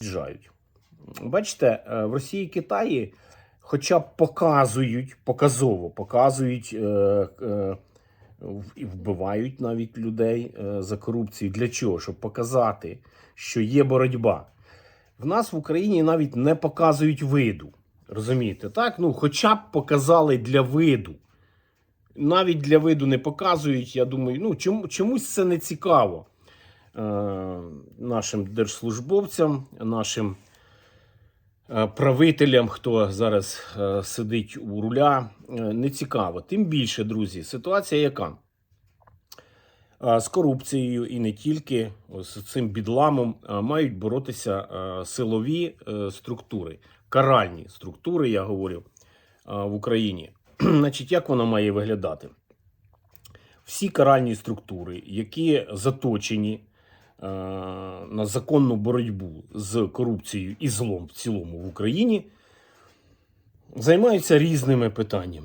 приїжджають. Бачите, е, в Росії і Китаї хоча б показують, показово показують е, е, і вбивають навіть людей за корупцію. Для чого? Щоб показати, що є боротьба. В нас в Україні навіть не показують виду. Розумієте, так? Ну, хоча б показали для виду. Навіть для виду не показують. Я думаю, ну чому, чомусь це не цікаво нашим держслужбовцям, нашим е, правителям, хто зараз е, сидить у руля, е, не цікаво. Тим більше, друзі, ситуація яка? Е, З корупцією і не тільки з цим бідламом е, мають боротися е, силові е, структури, каральні структури, я говорю, е, в Україні. Значить, як вона має виглядати? Всі каральні структури, які заточені е, на законну боротьбу з корупцією і злом в цілому в Україні, займаються різними питаннями.